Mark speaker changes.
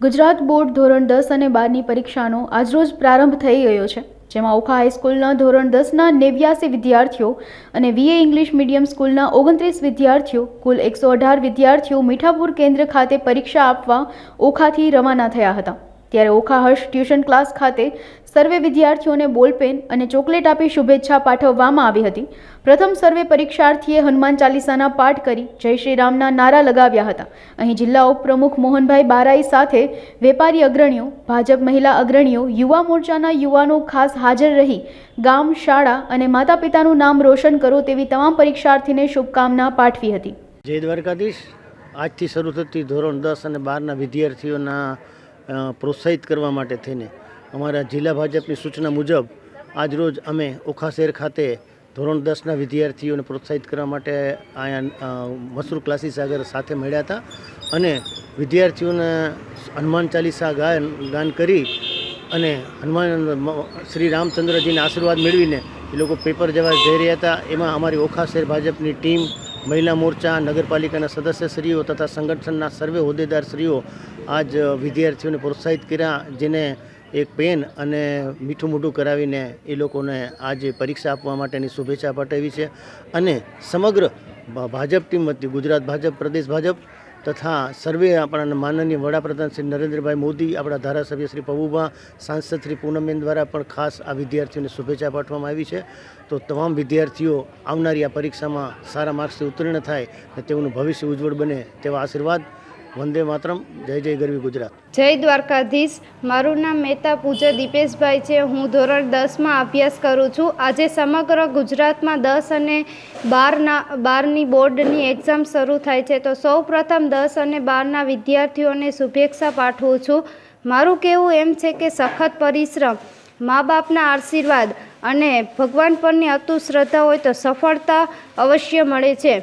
Speaker 1: Gujarat board ધોરણ દસ અને બારની પરીક્ષાનો આજરોજ પ્રારંભ થઈ ગયો છે, જેમાં ઓખા હાઈસ્કૂલના ધોરણ દસના નેવ્યાસી વિદ્યાર્થીઓ અને વીએ ઇંગ્લિશ મીડિયમ સ્કૂલના ઓગણત્રીસ વિદ્યાર્થીઓ, કુલ એકસો અઢાર વિદ્યાર્થીઓ મીઠાપુર કેન્દ્ર ખાતે પરીક્ષા આપવા ઓખાથી રવાના થયા હતા. ત્યારે ઓખા હર્ષ ટ્યુશન ક્લાસ ખાતે સર્વે વિદ્યાર્થીઓને બોલપેન અને ચોકલેટ આપી શુભેચ્છા પાઠવવામાં આવી હતી. પ્રથમ સર્વે પરીક્ષાર્થીએ હનુમાન ચાલીસાના પાઠ કરી જય શ્રી રામના નારા લગાવ્યા હતા. અહીં જિલ્લા ઉપપ્રમુખ મોહનભાઈ બારાઈ સાથે વેપારી અગ્રણીઓ, ભાજપ મહિલા અગ્રણીઓ, યુવા મોરચાના યુવાનો ખાસ હાજર રહી, ગામ, શાળા અને માતા પિતાનું નામ રોશન કરો તેવી તમામ પરીક્ષાર્થીને શુભકામના પાઠવી હતી.
Speaker 2: જય દ્વારકાધીશ. આજથી શરૂ થતી ધોરણ દસ અને બારના વિદ્યાર્થીઓના પ્રોત્સાહિત કરવા માટે થઈને અમારા જિલ્લા ભાજપની સૂચના મુજબ આજરોજ અમે ઓખા શહેર ખાતે ધોરણ દસના વિદ્યાર્થીઓને પ્રોત્સાહિત કરવા માટે અહીંયા મસરૂર ક્લાસીસ આગળ સાથે મળ્યા હતા અને વિદ્યાર્થીઓને હનુમાન ચાલીસા ગાયન, ગાન કરી અને હનુમાન શ્રી રામચંદ્રજીના આશીર્વાદ મેળવીને એ લોકો પેપર જવા જઈ રહ્યા હતા. એમાં અમારી ઓખા શહેર ભાજપની ટીમ મહિલા મોરચા, નગરપાલિકાના સદસ્યશ્રીઓ તથા સંગઠનના સર્વે હોદ્દેદારશ્રીઓ આજ વિદ્યાર્થીઓને પ્રોત્સાહિત કર્યા, જેને એક પેન અને મીઠું મોઢું કરાવીને એ લોકોને આજે પરીક્ષા આપવા માટેની શુભેચ્છા પાઠવી છે. અને સમગ્ર ભાજપ ટીમ વતી ગુજરાત ભાજપ, પ્રદેશ ભાજપ તથા સર્વે આપણા માનનીય વડાપ્રધાન શ્રી નરેન્દ્રભાઈ મોદી, આપણા ધારાસભ્ય શ્રી પબુભા સાંસદ શ્રી પૂનમબેન દ્વારા પણ ખાસ આ વિદ્યાર્થીઓને શુભેચ્છા પાઠવવામાં આવી છે. તો તમામ વિદ્યાર્થીઓ આવનારી આ પરીક્ષામાં સારા માર્ક્સથી ઉત્તીર્ણ થાય અને તેઓનું ભવિષ્ય ઉજ્જવળ બને તેવા આશીર્વાદ વંદે માતરમ, જય જય ગરવી ગુજરાત.
Speaker 3: જય દ્વારકાધીશ. મારું નામ મહેતા પૂજા દીપેશભાઈ છે. હું ધોરણ દસમાં અભ્યાસ કરું છું. આજે સમગ્ર ગુજરાતમાં દસ અને બારના, બારની બોર્ડની એક્ઝામ શરૂ થાય છે. તો સૌ પ્રથમ દસ અને બારના વિદ્યાર્થીઓને શુભેચ્છા પાઠવું છું. મારું કહેવું એમ છે કે સખત પરિશ્રમ, મા બાપના આશીર્વાદ અને ભગવાન પરની અતુ શ્રદ્ધા હોય તો સફળતા અવશ્ય મળે છે.